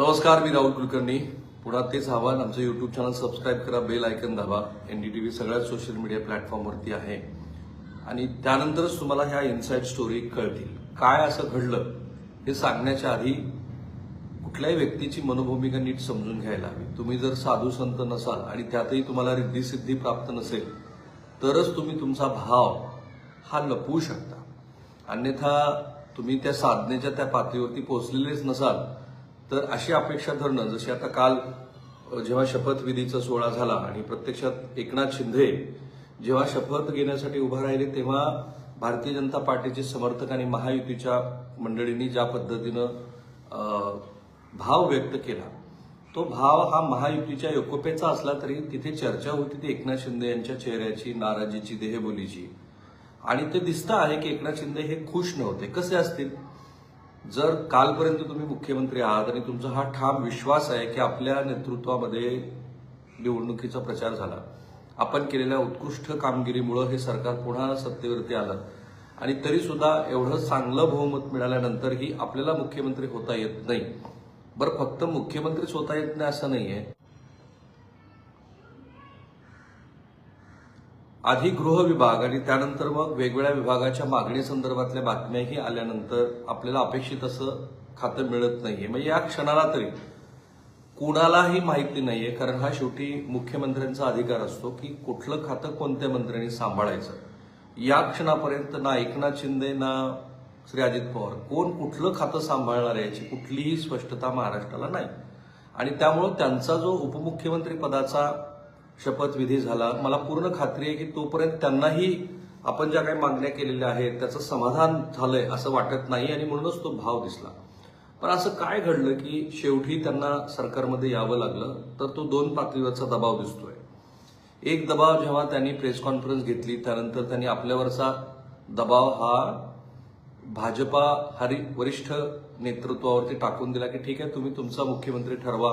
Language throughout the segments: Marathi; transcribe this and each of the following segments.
नमस्कार मी राहुल कुलकर्णी. पुन्हा तेच आव्हान आमचं युट्यूब चॅनल सबस्क्राईब करा बेल आयकन दाबा. एनडीटीव्ही सगळ्याच सोशल मीडिया प्लॅटफॉर्मवरती आहे. आणि त्यानंतरच तुम्हाला ह्या इनसाइड स्टोरी कळतील. काय असं घडलं हे सांगण्याच्या आधी कुठल्याही व्यक्तीची मनोभूमिका नीट समजून घ्यायला हवी. तुम्ही जर साधू संत नसाल आणि त्यातही तुम्हाला रिद्धी प्राप्त नसेल तरच तुम्ही तुमचा भाव हा लपवू शकता. अन्यथा तुम्ही त्या साधनेच्या त्या पातळीवरती पोहोचलेलेच नसाल तर अशी अपेक्षा धरणं जशी आता काल जेव्हा शपथविधीचा सोहळा झाला आणि प्रत्यक्षात एकनाथ शिंदे जेव्हा शपथ घेण्यासाठी उभा राहिले तेव्हा भारतीय जनता पार्टीचे समर्थक आणि महायुतीच्या मंडळींनी ज्या पद्धतीनं भाव व्यक्त केला तो भाव हा महायुतीच्या एकोप्याचा असला तरी तिथे चर्चा होती ती एकनाथ शिंदे यांच्या चेहऱ्याची नाराजीची देहबोलीची. आणि ते दिसतं आहे की एकनाथ शिंदे हे खुश नव्हते. कसे असतील? जर कालपर्यंत तुम्ही मुख्यमंत्री आहात आणि तुमचा हा ठाम विश्वास आहे की आपल्या नेतृत्वामध्ये निवडणुकीचा प्रचार झाला आपण केलेल्या उत्कृष्ट कामगिरीमुळं हे सरकार पुन्हा सत्तेवरती आलं आणि तरी सुद्धा एवढं चांगलं बहुमत मिळाल्यानंतरही आपल्याला मुख्यमंत्री होता येत नाही. बरं फक्त मुख्यमंत्रीच होता येत नाही असं नाहीये. आधी गृह विभाग आणि त्यानंतर मग वेगवेगळ्या विभागाच्या मागणी संदर्भातल्या बातम्याही आल्यानंतर आपल्याला अपेक्षित असं खातं मिळत नाहीये. मग या क्षणाला तरी कुणालाही माहिती नाहीये कारण हा शेवटी मुख्यमंत्र्यांचा अधिकार असतो की कुठलं खातं कोणत्या मंत्र्यांनी सांभाळायचं. या क्षणापर्यंत ना एकनाथ शिंदे ना श्री अजित पवार. कोण कुठलं खातं सांभाळणार याची कुठलीही स्पष्टता महाराष्ट्राला नाही. आणि त्यामुळं त्यांचा जो उपमुख्यमंत्री पदाचा शपथविधी झाला. मला पूर्ण खात्री आहे की तोपर्यंत त्यांनाही आपण ज्या काही मागण्या केलेल्या आहेत त्याचं समाधान झालंय असं वाटत नाही आणि म्हणूनच तो भाव दिसला. पण असं काय घडलं की शेवटी त्यांना सरकारमध्ये यावं लागलं तर तो दोन पातळीवरचा दबाव दिसतोय. एक दबाव जेव्हा त्यांनी प्रेस कॉन्फरन्स घेतली त्यानंतर त्यांनी आपल्यावरचा दबाव हा भाजपा हरी वरिष्ठ नेतृत्वावरती टाकून दिला की ठीक आहे तुम्ही तुमचा मुख्यमंत्री ठरवा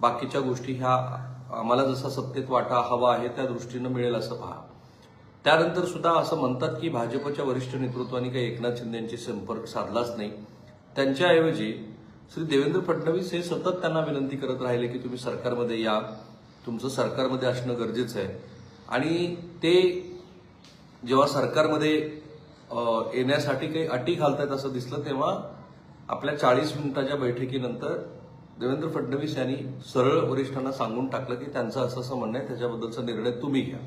बाकीच्या गोष्टी ह्या आम्हाला जसा सत्तेत वाटा हवा आहे त्या दृष्टीनं मिळेल असं पहा. त्यानंतर सुद्धा असं म्हणतात की भाजपच्या वरिष्ठ नेतृत्वाने काही एकनाथ शिंदे संपर्क साधलाच नाही. त्यांच्याऐवजी श्री देवेंद्र फडणवीस हे सतत त्यांना विनंती करत राहिले की तुम्ही सरकारमध्ये या. तुमचं सरकारमध्ये असणं गरजेचं आहे. आणि ते जेव्हा सरकारमध्ये येण्यासाठी काही अटी घालतायत असं दिसलं तेव्हा आपल्या चाळीस मिनिटाच्या बैठकीनंतर देवेंद्र फडणवीस यांनी सरळ वरिष्ठांना सांगून टाकलं की त्यांचं असं असं म्हणणं आहे त्याच्याबद्दलचा निर्णय तुम्ही घ्या.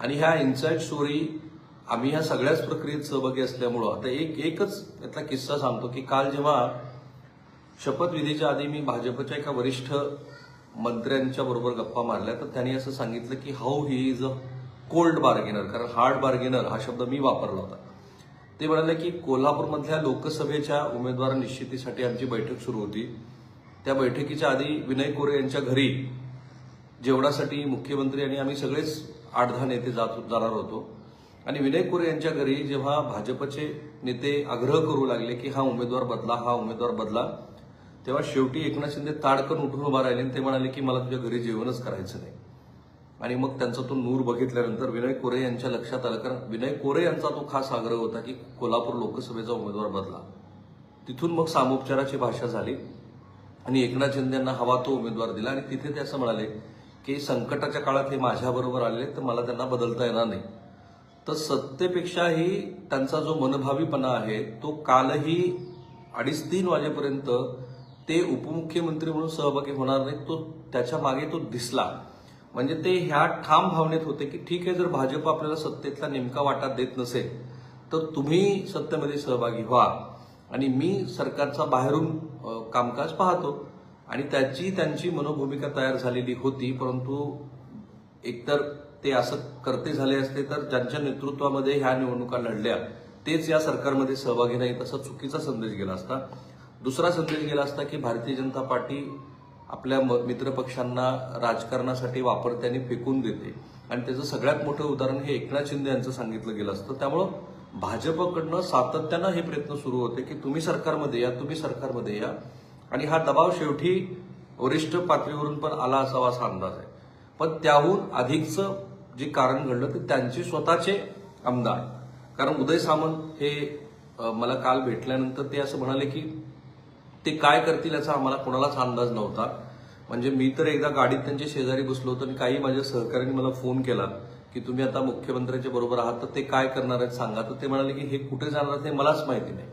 आणि ह्या इन्साईड स्टोरी आम्ही ह्या सगळ्याच प्रक्रियेत सहभागी असल्यामुळं आता एक एकच यातला किस्सा सांगतो की काल जेव्हा शपथविधीच्या आधी मी भाजपच्या एका वरिष्ठ मंत्र्यांच्या बरोबर गप्पा मारल्या तर त्यांनी असं सांगितलं की how he is a cold bargainer. कारण हार्ड बार्गेनर हा शब्द मी वापरला होता. ते म्हणाले की कोल्हापूरमधल्या लोकसभेच्या उमेदवार निश्चितीसाठी आमची बैठक सुरू होती. त्या बैठकीच्या आधी विनय कोरे यांच्या घरी जेवणासाठी मुख्यमंत्री आणि आम्ही सगळेच आठ दहा नेते जात जाणार होतो. आणि विनय कोरे यांच्या घरी जेव्हा भाजपचे नेते आग्रह करू लागले की हा उमेदवार बदला हा उमेदवार बदला तेव्हा शेवटी एकनाथ शिंदे ताडकन उठून उभा राहिले आणि ते म्हणाले की मला तुझ्या घरी जेवणच करायचं नाही. आणि मग त्यांचा तो नूर बघितल्यानंतर विनय कोरे यांच्या लक्षात आलं कारण विनय कोरे यांचा तो खास आग्रह होता की कोल्हापूर लोकसभेचा उमेदवार बदला. तिथून मग सामोपचाराची भाषा झाली. आणि एकनाथ शिंदे यांना हवा तो उमेदवार दिला. आणि तिथे ते असं म्हणाले की संकटाच्या काळात हे माझ्याबरोबर आले तर मला त्यांना बदलता येणार नाही. तर सत्तेपेक्षाही त्यांचा जो मनभावीपणा आहे तो कालही अडीच तीन वाजेपर्यंत ते उपमुख्यमंत्री म्हणून सहभागी होणार नाही तो त्याच्यामागे तो दिसला. म्हणजे ते ह्या ठाम भावनेत होते की ठीक आहे जर भाजप आपल्याला सत्तेतला नेमका वाटा देत नसेल तर तुम्ही सत्तेमध्ये सहभागी व्हा. आणि मी सरकारचा बाहेरून कामकाज पाहतो. आणि त्याची त्यांची मनोभूमिका तयार झालेली होती परंतु एकतर ते असं करते झाले असते तर ज्यांच्या नेतृत्वामध्ये ह्या निवडणुका लढल्या तेच या सरकारमध्ये सहभागी नाहीत असा चुकीचा संदेश गेला असता. दुसरा संदेश गेला असता की भारतीय जनता पार्टी आपल्या म- मित्रपक्षांना राजकारणासाठी वापरते आणि फेकून देते. आणि त्याचं सगळ्यात मोठं उदाहरण हे एकनाथ शिंदे यांचं सांगितलं गेलं असतं. त्यामुळं भाजपकडनं सातत्यानं हे प्रयत्न सुरू होते की तुम्ही सरकारमध्ये या तुम्ही सरकारमध्ये या. आणि हा दबाव शेवटी वरिष्ठ पातळीवरून पण आला असावा असा अंदाज आहे. पण त्याहून अधिकचं जे कारण घडलं ते त्यांचे स्वतःचे आमदार. कारण उदय सामंत हे मला काल भेटल्यानंतर ते असं म्हणाले की ते काय करतील याचा आम्हाला कोणालाच अंदाज नव्हता. म्हणजे मी तर एकदा गाडीत त्यांच्या शेजारी बसलो होतो आणि काही माझ्या सहकाऱ्यांनी मला फोन केला. की तुम्ही आता मुख्यमंत्र्यांच्या बरोबर आहात तर ते काय करणार आहेत सांगा. तर ते म्हणाले की हे कुठे जाणार आहेत हे मलाच माहिती नाही.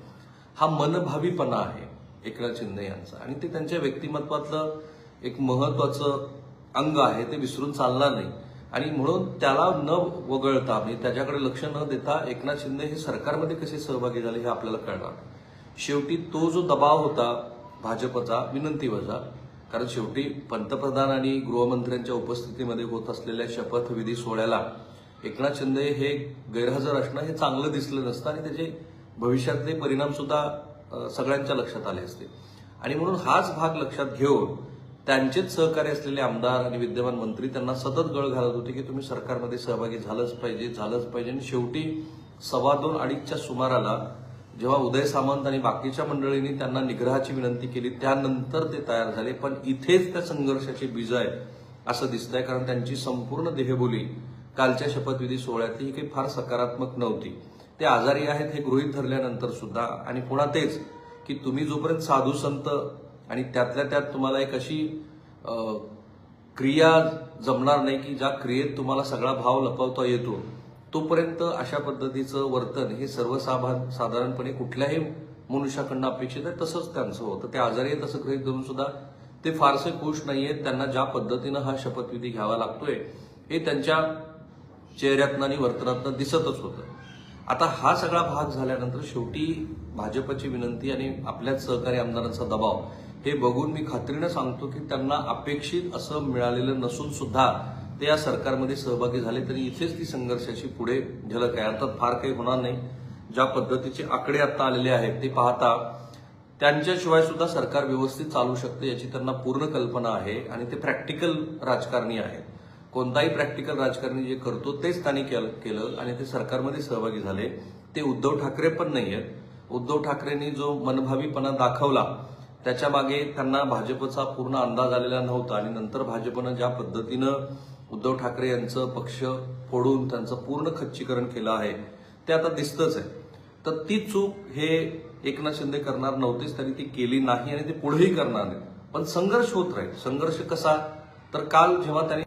हा मनभावीपणा आहे एकनाथ शिंदे यांचा. आणि ते त्यांच्या व्यक्तिमत्वातलं एक महत्वाचं अंग आहे ते विसरून चालणार नाही. आणि म्हणून त्याला न वगळता म्हणजे त्याच्याकडे लक्ष न देता एकनाथ शिंदे हे सरकारमध्ये कसे सहभागी झाले हे आपल्याला कळणार. शेवटी तो जो दबाव होता भाजपचा विनंतीवजा कारण शेवटी पंतप्रधान आणि गृहमंत्र्यांच्या उपस्थितीमध्ये होत असलेल्या शपथविधी सोहळ्याला एकनाथ शिंदे हे गैरहजर असणं हे चांगलं दिसलं नसतं आणि त्याचे भविष्यातले परिणाम सुद्धा सगळ्यांच्या लक्षात आले असते. आणि म्हणून हाच भाग लक्षात घेऊन त्यांचेच सहकारी असलेले आमदार आणि विद्यमान मंत्री त्यांना सतत गळ घालत होते की तुम्ही सरकारमध्ये सहभागी झालंच पाहिजे झालंच पाहिजे. आणि शेवटी सव्वा दोन अडीचच्या सुमाराला जेव्हा उदय सामंत आणि बाकीच्या मंडळींनी त्यांना निग्रहाची विनंती केली त्यानंतर ते तयार झाले. पण इथेच त्या संघर्षाची बीज आहे असं दिसतंय कारण त्यांची संपूर्ण देहबोली कालच्या शपथविधी सोहळ्यात ही काही फार सकारात्मक नव्हती. ते आजारी आहेत हे गृहीत धरल्यानंतर सुद्धा आणि पुन्हा तेच की तुम्ही जोपर्यंत साधू संत आणि त्यातल्या त्यात तुम्हाला एक अशी क्रिया जमणार नाही की ज्या क्रियेत तुम्हाला सगळा भाव लपवता येतो तोपर्यंत अशा पद्धतीचं वर्तन हे सर्वसाधारण साधारणपणे कुठल्याही मनुष्याकडनं अपेक्षित आहे तसंच त्यांचं होतं. ते आजारी आहेत असं गृहीत धरून सुद्धा ते फारसे खुश नाहीयेत त्यांना ज्या पद्धतीनं हा शपथविधी घ्यावा लागतोय हे त्यांच्या चेहऱ्यातनं आणि वर्तनातनं दिसतच होतं. आता हा सगळा भाग झाल्यानंतर शेवटी भाजपची विनंती आणि आपल्याच सहकारी आमदारांचा दबाव हे बघून मी खात्रीनं सांगतो की त्यांना अपेक्षित असं मिळालेलं नसून सुद्धा ते या सरकारमध्ये सहभागी झाले तरी इथेच ती संघर्षाची पुढे झलक आहे. अर्थात फार काही होणार नाही. ज्या पद्धतीचे आकडे आता आलेले आहेत ते पाहता त्यांच्याशिवाय सुद्धा सरकार व्यवस्थित चालू शकते याची त्यांना पूर्ण कल्पना आहे आणि ते प्रॅक्टिकल राजकारणी आहेत. कोणताही प्रॅक्टिकल राजकारणी जे करतो तेच त्यांनी केलं केलं आणि ते सरकारमध्ये सहभागी झाले. ते उद्धव ठाकरे पण नाही आहेत उद्धव ठाकरेंनी जो मनभावीपणा दाखवला त्याच्यामागे त्यांना भाजपचा पूर्ण अंदाज आलेला नव्हता आणि नंतर भाजपनं ज्या पद्धतीनं उद्धव ठाकरे यांचं पक्ष फोडून त्यांचं पूर्ण खच्चीकरण केलं आहे ते आता दिसतच आहे. तर ती चूक हे एकनाथ शिंदे करणार नव्हतीच त्यांनी ती केली नाही आणि ते पुढेही करणार नाही पण संघर्ष होत राहील. संघर्ष कसा? तर काल जेव्हा त्यांनी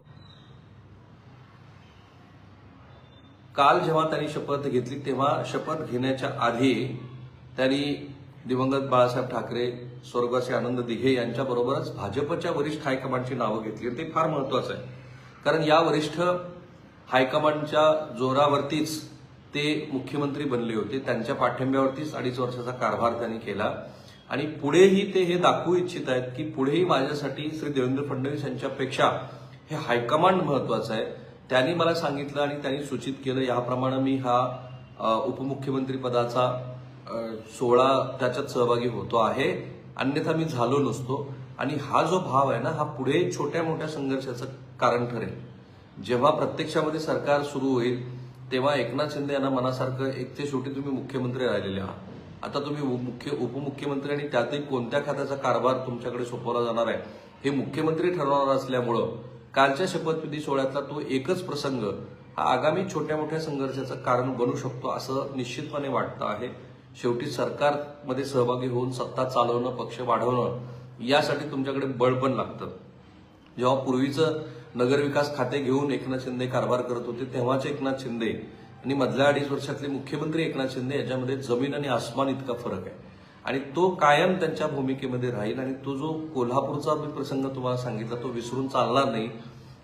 काल जेव्हा त्यांनी शपथ घेतली तेव्हा शपथ घेण्याच्या आधी त्यांनी दिवंगत बाळासाहेब ठाकरे स्वर्गवासी आनंद दिघे यांच्याबरोबरच भाजपच्या वरिष्ठ हायकमांडची नावं घेतली. आणि ते फार महत्वाचं आहे. कारण या वरिष्ठ हायकमांडच्या जोरावरतीच ते मुख्यमंत्री बनले होते. त्यांच्या पाठिंब्यावरतीच अडीच वर्षाचा कारभार त्यांनी केला. आणि पुढेही ते हे दाखवू इच्छित आहेत की पुढेही माझ्यासाठी श्री देवेंद्र फडणवीस यांच्यापेक्षा हे हायकमांड महत्वाचं आहे. त्यांनी मला सांगितलं आणि त्यांनी सूचित केलं. याप्रमाणे मी हा उपमुख्यमंत्री पदाचा सोहळा त्याच्यात सहभागी होतो आहे. अन्यथा मी झालो नसतो. आणि हा जो भाव आहे ना हा पुढे छोट्या मोठ्या संघर्षाचं कारण ठरेल. जेव्हा प्रत्यक्षामध्ये सरकार सुरू होईल तेव्हा एकनाथ शिंदे यांना मनासारखं एक ते शेवटी तुम्ही मुख्यमंत्री राहिलेले आहात. आता तुम्ही मुख्य उपमुख्यमंत्री आणि त्यातही कोणत्या खात्याचा कारभार तुमच्याकडे सोपवला जाणार आहे हे मुख्यमंत्री ठरवणार असल्यामुळं कालच्या शपथविधी सोहळ्यातला तो एकच प्रसंग हा आगामी छोट्या मोठ्या संघर्षाचं कारण बनू शकतो असं निश्चितपणे वाटतं आहे. शेवटी सरकारमध्ये सहभागी होऊन सत्ता चालवणं पक्ष वाढवणं यासाठी तुमच्याकडे बळ पण लागतं. जेव्हा पूर्वीचं नगरविकास खाते घेऊन एकनाथ शिंदे कारभार करत होते तेव्हाचे एकनाथ शिंदे आणि मधल्या अडीच वर्षातले मुख्यमंत्री एकनाथ शिंदे याच्यामध्ये जमीन आणि आसमान इतका फरक आहे. आणि तो कायम त्यांच्या भूमिकेमध्ये राहील आणि तो जो कोल्हापूरचा मी प्रसंग तुम्हाला सांगितला तो विसरून चालणार नाही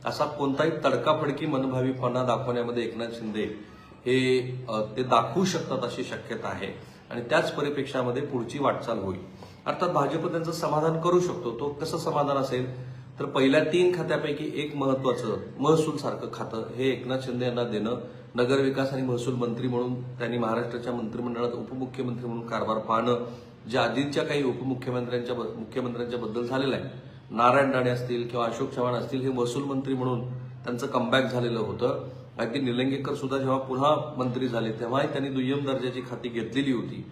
असा कोणताही तडकाफडकी मनभावीपणा दाखवण्यामध्ये एकनाथ शिंदे हे ते दाखवू शकतात अशी शक्यता आहे. आणि त्याच परिप्रेक्षामध्ये पुढची वाटचाल होईल. अर्थात भाजप त्यांचं समाधान करू शकतो. तो कसं समाधान असेल? तर पहिल्या तीन खात्यापैकी एक महत्वाचं महसूल सारखं खातं हे एकनाथ शिंदे यांना देणं. नगरविकास आणि महसूल मंत्री म्हणून त्यांनी महाराष्ट्राच्या मंत्रिमंडळात उपमुख्यमंत्री म्हणून कारभार पाहणं ज्या आधीच्या काही उपमुख्यमंत्र्यांच्या मुख्यमंत्र्यांच्या बद्दल झालेलं आहे. नारायण राणे असतील किंवा अशोक चव्हाण असतील हे महसूल मंत्री म्हणून त्यांचं कमबॅक झालेलं होतं. अगदी निलंगेकर सुद्धा जेव्हा पुन्हा मंत्री झाले तेव्हाही त्यांनी दुय्यम दर्जाची खाती घेतलेली होती.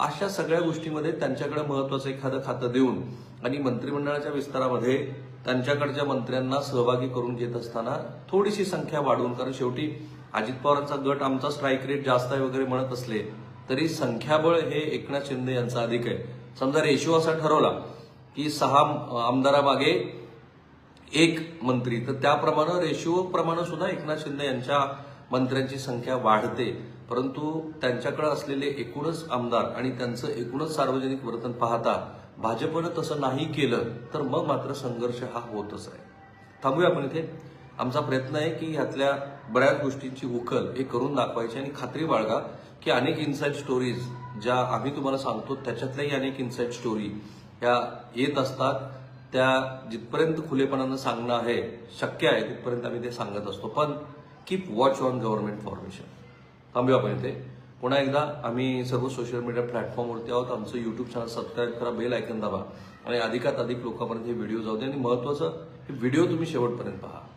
अशा सगळ्या गोष्टीमध्ये त्यांच्याकडे महत्वाचं एखादं खातं देऊन आणि मंत्रिमंडळाच्या विस्तारामध्ये त्यांच्याकडच्या मंत्र्यांना सहभागी करून घेत असताना थोडीशी संख्या वाढवून कारण शेवटी अजित पवारांचा गट आमचा स्ट्राईक रेट जास्त आहे वगैरे म्हणत असले तरी संख्याबळ हे एकनाथ शिंदे यांचा अधिक आहे. समजा रेशिओ असा ठरवला की सहा आमदारामागे एक मंत्री. तर त्याप्रमाणे रेशिओ प्रमाणे सुद्धा एकनाथ शिंदे यांच्या मंत्र्यांची संख्या वाढते परंतु त्यांच्याकडे असलेले एकूणच आमदार आणि त्यांचं एकूणच सार्वजनिक वर्तन पाहता भाजपनं तसं नाही केलं तर मग मात्र संघर्ष हा होतच आहे. थांबूया आपण इथे. आमचा प्रयत्न आहे की ह्यातल्या बऱ्याच गोष्टींची उकल हे करून दाखवायची आणि खात्री बाळगा की अनेक इन्साईट स्टोरीज ज्या आम्ही तुम्हाला सांगतो त्याच्यातल्याही अनेक इन्साईट स्टोरी ह्या येत असतात. त्या जिथपर्यंत खुलेपणानं सांगणं आहे शक्य आहे तिथपर्यंत आम्ही ते सांगत असतो. पण keep watch on government formation थांबूया आपण पुन्हा एकदा आम्ही सर्व सोशल मीडिया प्लॅटफॉर्मवरती आहोत. आमचं यूट्यूब चॅनल सबस्क्राईब करा बेल आयकन दाबा. आणि अधिकात अधिक लोकांपर्यंत हे व्हिडिओ जाऊ दे. आणि महत्वाचं हे व्हिडिओ तुम्ही शेवटपर्यंत पहा.